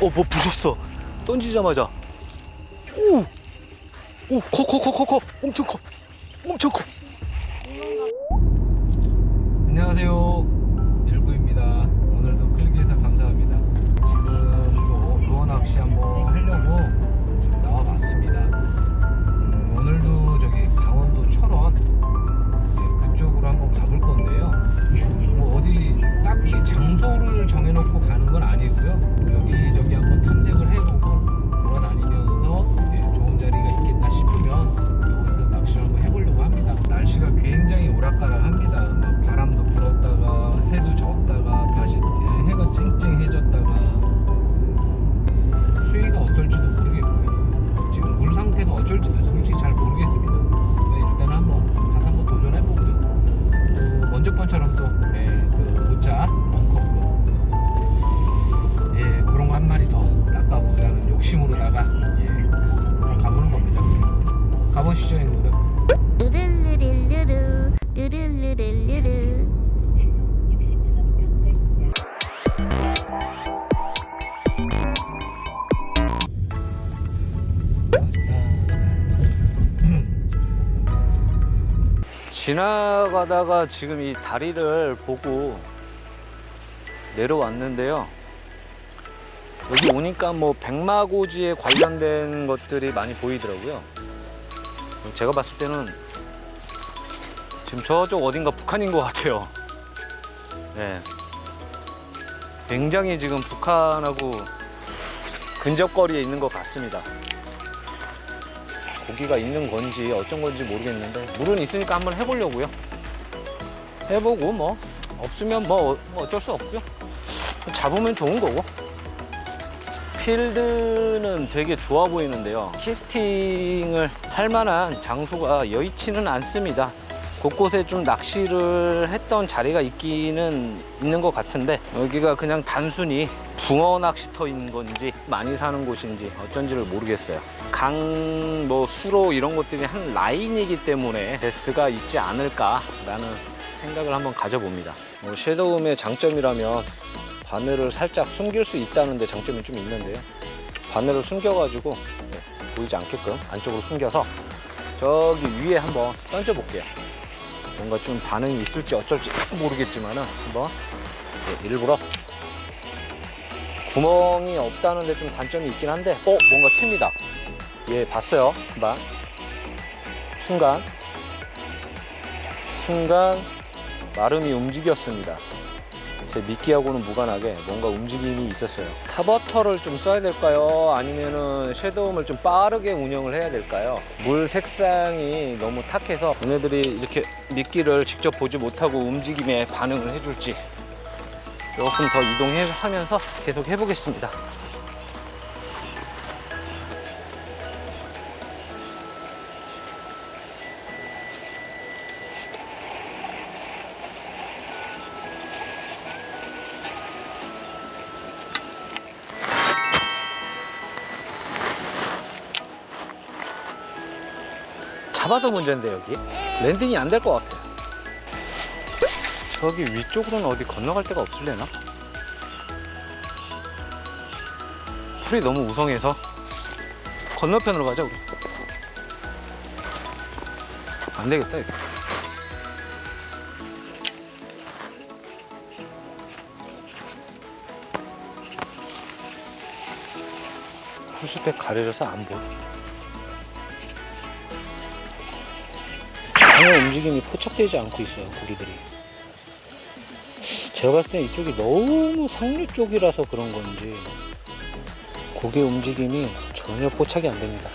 어, 뭐 부셨어. 던지자마자. 오! 오, 커, 커, 커, 커, 커. 엄청 커. 엄청 커. 안녕하세요. 일구입니다. 오늘도 클릭해서 감사합니다. 지금 또 루어 낚시 한번 하려고 지금 나와봤습니다. 음, 오늘도 저기 강원도 철원 네, 그쪽으로 한번 가볼 건데요. 뭐 어디 딱히 장소를 정해놓고 가는 건 아니고요. 지나가다가 지금 이 다리를 보고 내려왔는데요. 여기 오니까 뭐 백마고지에 관련된 것들이 많이 보이더라고요. 제가 봤을 때는 지금 저쪽 어딘가 북한인 것 같아요. 네. 굉장히 지금 북한하고 근접거리에 있는 것 같습니다. 고기가 있는 건지 어쩐 건지 모르겠는데 물은 있으니까 한번 해보려고요. 해보고 뭐 없으면 뭐 어- 뭐 어쩔 수 없고요. 잡으면 좋은 거고. 필드는 되게 좋아 보이는데요. 캐스팅을 할 만한 장소가 여의치는 않습니다. 곳곳에 좀 낚시를 했던 자리가 있기는 있는 것 같은데 여기가 그냥 단순히 붕어 낚시터인 건지 많이 사는 곳인지 어쩐지를 모르겠어요. 강 뭐 수로 이런 것들이 한 라인이기 때문에 베스가 있지 않을까라는 생각을 한번 가져봅니다. 뭐 섀도움의 장점이라면 바늘을 살짝 숨길 수 있다는 데 장점이 좀 있는데요. 바늘을 숨겨가지고 네, 보이지 않게끔 안쪽으로 숨겨서 저기 위에 한번 던져볼게요. 뭔가 좀 반응이 있을지 어쩔지 모르겠지만은 한번 네, 일부러 구멍이 없다는 데 좀 단점이 있긴 한데 어 뭔가 튑니다. 예 봤어요. 금방 순간. 순간 마름이 움직였습니다 제 미끼하고는 무관하게 뭔가 움직임이 있었어요. 타버터를 좀 써야 될까요? 아니면은 섀도움을 좀 빠르게 운영을 해야 될까요? 물 색상이 너무 탁해서 얘네들이 이렇게 미끼를 직접 보지 못하고 움직임에 반응을 해줄지 조금 더 이동하면서 계속 해보겠습니다. 잡아도 문제인데 여기? 랜딩이 안 될 것 같아요. 저기 위쪽으로는 어디 건너갈 데가 없을래나? 풀이 너무 우성해서 건너편으로 가자 우리. 안 되겠다 이거. 풀숲에 가려져서 안 보여 전혀 움직임이 포착되지 않고 있어요 고기들이 제가 봤을 때 이쪽이 너무 상류 쪽이라서 그런 건지 고개 움직임이 전혀 포착이 안 됩니다.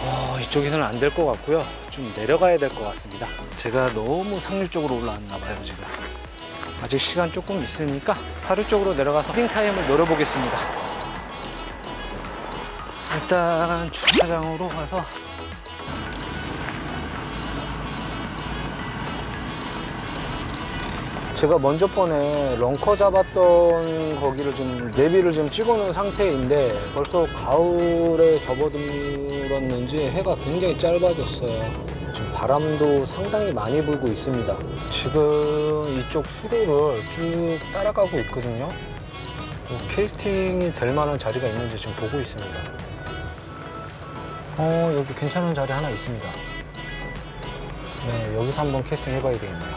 어, 이쪽에서는 안 될 것 같고요. 좀 내려가야 될 것 같습니다. 제가 너무 상류 쪽으로 올라왔나 봐요, 지금. 아직 시간 조금 있으니까 하루 쪽으로 내려가서 핑 타임을 노려보겠습니다. 일단 주차장으로 가서 제가 먼저 번에 런커 잡았던 거기를 지금 내비를 지금 찍어놓은 상태인데 벌써 가을에 접어들었는지 해가 굉장히 짧아졌어요. 지금 바람도 상당히 많이 불고 있습니다. 지금 이쪽 수로를 쭉 따라가고 있거든요. 뭐 캐스팅이 될 만한 자리가 있는지 지금 보고 있습니다. 어, 여기 괜찮은 자리 하나 있습니다. 네, 여기서 한번 캐스팅 해봐야 되겠네요.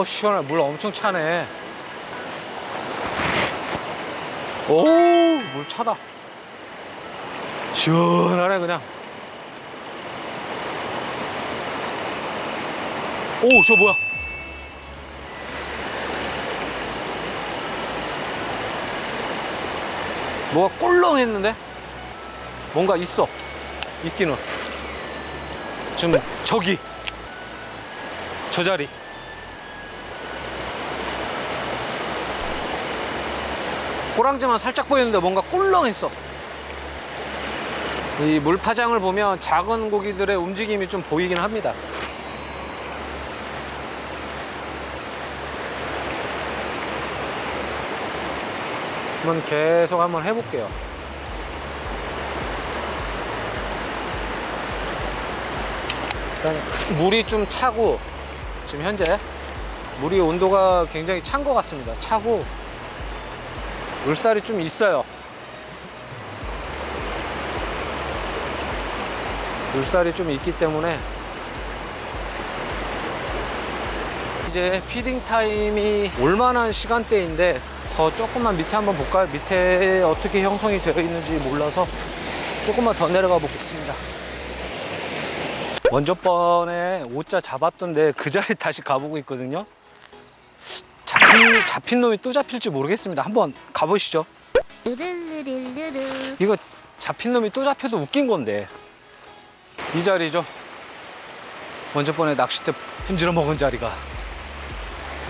오 시원해. 물 엄청 차네. 오물 차다. 시원하네 그냥. 오 저 뭐야? 뭐가 꼴렁했는데? 뭔가 있어. 있기는. 지금 저기. 저 자리 꼬랑지만 살짝 보이는데 뭔가 꿀렁했어. 이 물파장을 보면 작은 고기들의 움직임이 좀 보이긴 합니다. 한번 계속 한번 해볼게요. 일단 물이 좀 차고 지금 현재 물이 온도가 굉장히 찬 것 같습니다. 차고 물살이 좀 있어요. 물살이 좀 있기 때문에 이제 피딩 타임이 올만한 시간대인데 더 조금만 밑에 한번 볼까요? 밑에 어떻게 형성이 되어 있는지 몰라서 조금만 더 내려가 보겠습니다. 먼저 번에 오자 잡았던데 그 자리 다시 가보고 있거든요. 잡힌, 잡힌 놈이 또 잡힐지 모르겠습니다. 한번 가보시죠. 르르르르르 이거 잡힌 놈이 또 잡혀도 웃긴 건데. 이 자리죠. 먼저 번에 낚싯대 분질러 먹은 자리가.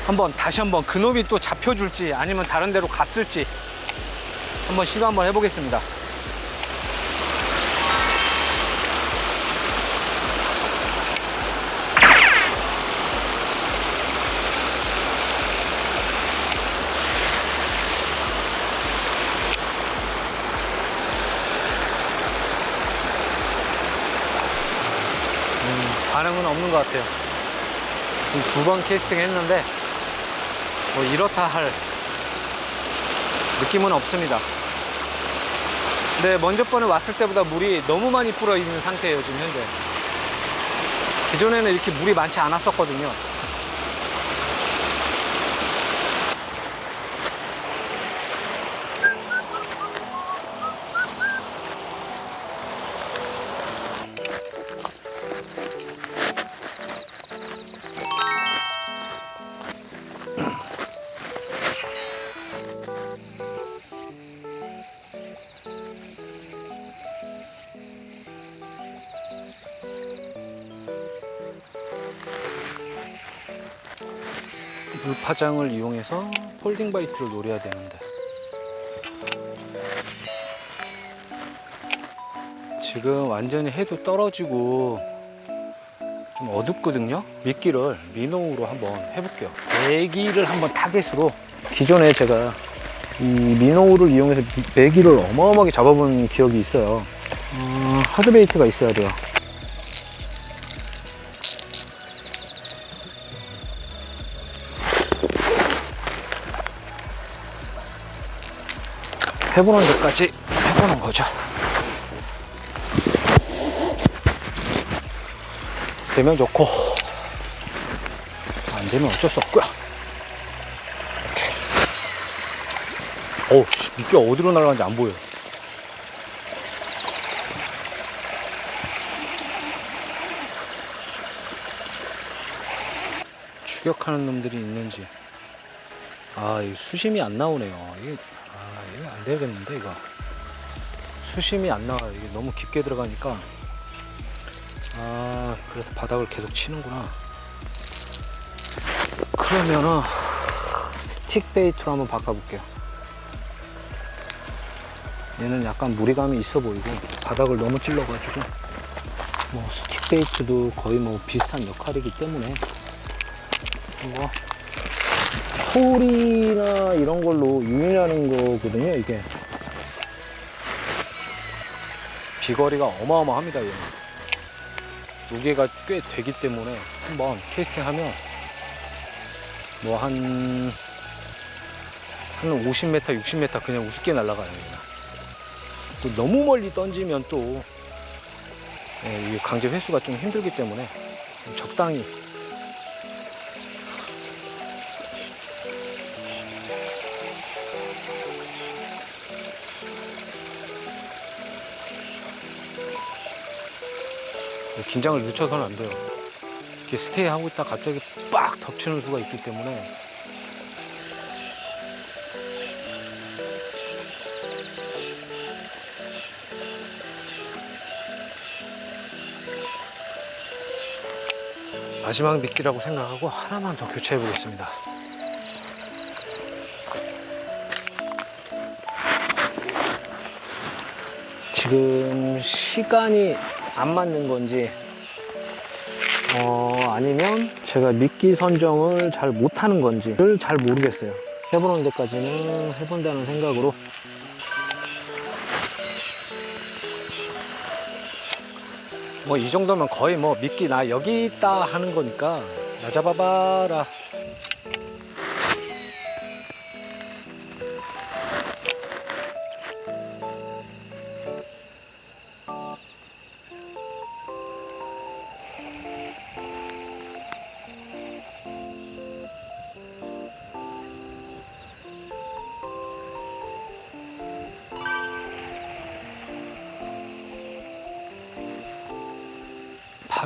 한번 다시 한번 그 놈이 또 잡혀줄지 아니면 다른 데로 갔을지 한번 시도 한번 해보겠습니다. 없는 것 같아요. 지금 두 번 캐스팅 했는데 뭐 이렇다 할 느낌은 없습니다. 근데 먼저 번에 왔을 때보다 물이 너무 많이 불어 있는 상태예요, 지금 현재. 기존에는 이렇게 물이 많지 않았었거든요. 파장을 이용해서 폴딩 바이트를 노려야 되는데. 지금 완전히 해도 떨어지고 좀 어둡거든요? 미끼를 미노우로 한번 해볼게요. 매기를 한번 타겟으로. 기존에 제가 이 미노우를 이용해서 미- 매기를 어마어마하게 잡아본 기억이 있어요. 어, 하드베이트가 있어야 돼요 해보는 데까지 해보는 거죠. 되면 좋고 안 되면 어쩔 수 없고요. 씨, 미끼 어디로 날아가는지 안 보여. 추격하는 놈들이 있는지. 아, 이 수심이 안 나오네요. 이게 안 되겠는데, 이거. 수심이 안 나와요. 이게 너무 깊게 들어가니까. 아, 그래서 바닥을 계속 치는구나. 그러면은, 스틱 베이트로 한번 바꿔볼게요. 얘는 약간 무리감이 있어 보이고, 바닥을 너무 찔러가지고, 뭐, 스틱 베이트도 거의 뭐 비슷한 역할이기 때문에, 이거, 소리나 이런 걸로 유인하는 거거든요, 이게. 비거리가 어마어마합니다, 얘는. 무게가 꽤 되기 때문에 한번 캐스팅하면 뭐 한, 한 50m, 60m 그냥 우습게 날아가요. 또 너무 멀리 던지면 또 예, 이 강제 회수가 좀 힘들기 때문에 좀 적당히 긴장을 늦춰서는 안 돼요. 이렇게 스테이 하고 있다 갑자기 빡 덮치는 수가 있기 때문에 마지막 미끼라고 생각하고 하나만 더 교체해 보겠습니다. 지금 시간이 안 맞는 건지. 어, 아니면 제가 미끼 선정을 잘 못하는 건지를 잘 모르겠어요. 해보는 데까지는 해본다는 생각으로. 뭐 이 정도면 거의 뭐 미끼 나 여기 있다 하는 거니까 나 잡아봐라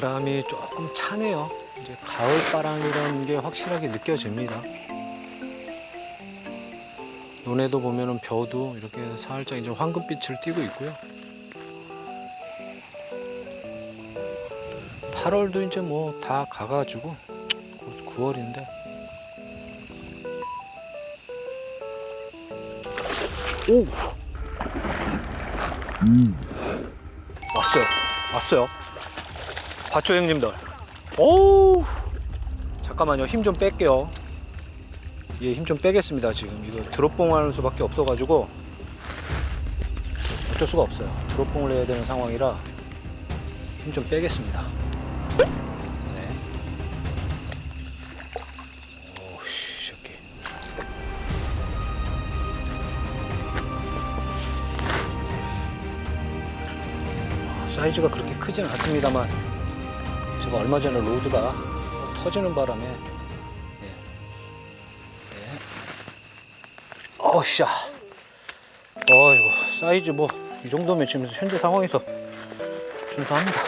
바람이 조금 차네요. 이제 가을 바람이라는 게 확실하게 느껴집니다. 논에도 보면은 벼도 이렇게 살짝 이제 황금빛을 띠고 있고요. 8월도 이제 뭐 다 가가지고 곧 9월인데. 오! 왔어요. 왔어요. 봤죠 형님들. 오 잠깐만요 힘 좀 뺄게요. 예 힘 좀 빼겠습니다 지금. 이거 드롭봉 하는 수밖에 없어 가지고 어쩔 수가 없어요. 드롭봉을 해야 되는 상황이라 힘 좀 빼겠습니다. 네. 오씨 새끼. 아, 사이즈가 그렇게 크진 않습니다만 제가 얼마 전에 로드가 터지는 바람에 예. 예. 어우씨야 어이구 사이즈 뭐 이 정도면 지금 현재 상황에서 준수합니다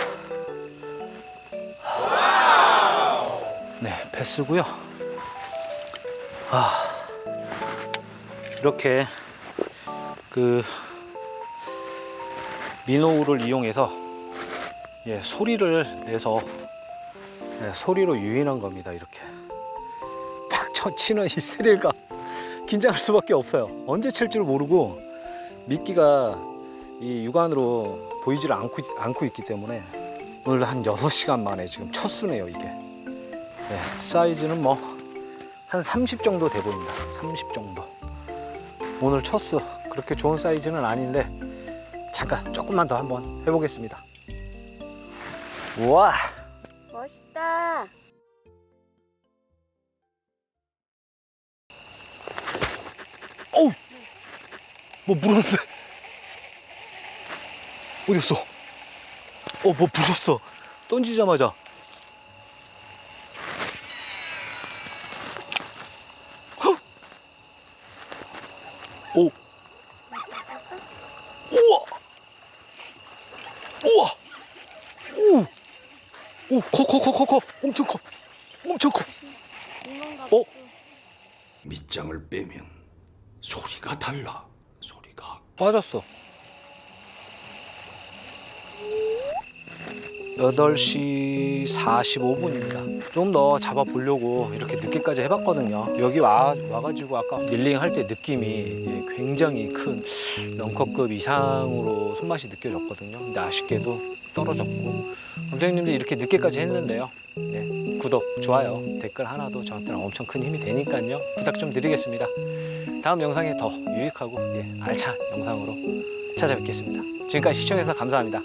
네 패스고요 아 이렇게 그 미노우를 이용해서 예, 소리를 내서 예, 소리로 유인한 겁니다. 이렇게 딱 쳐 치는 이 스릴과 긴장할 수밖에 없어요. 언제 칠 줄 모르고 미끼가 이 육안으로 보이질 않고, 있- 않고 있기 때문에 오늘 한 6시간 만에 지금 첫 수네요, 이게. 예, 사이즈는 뭐 한 30 정도 돼 보입니다. 30 정도. 오늘 첫 수. 그렇게 좋은 사이즈는 아닌데 잠깐 조금만 더 한번 해보겠습니다. 우와! 뭐 물었는데? 어디였어? 어, 뭐 물었어. 던지자마자. 헉! 오! 우와! 우와! 오! 오, 커, 커, 커, 커, 커. 엄청 커. 엄청 커. 어? 밑장을 빼면 소리가 달라. 빠졌어. 8시 45분입니다. 좀 더 잡아보려고 이렇게 늦게까지 해봤거든요. 여기 와, 와가지고 아까 릴링 할 때 느낌이 예, 굉장히 큰 런커급 이상으로 손맛이 느껴졌거든요. 근데 아쉽게도 떨어졌고. 감독님도 이렇게 늦게까지 했는데요. 네. 구독, 좋아요, 댓글 하나도 저한테는 엄청 큰 힘이 되니까요. 부탁 좀 드리겠습니다. 다음 영상에 더 유익하고 예, 알찬 영상으로 찾아뵙겠습니다. 지금까지 시청해주셔서 감사합니다.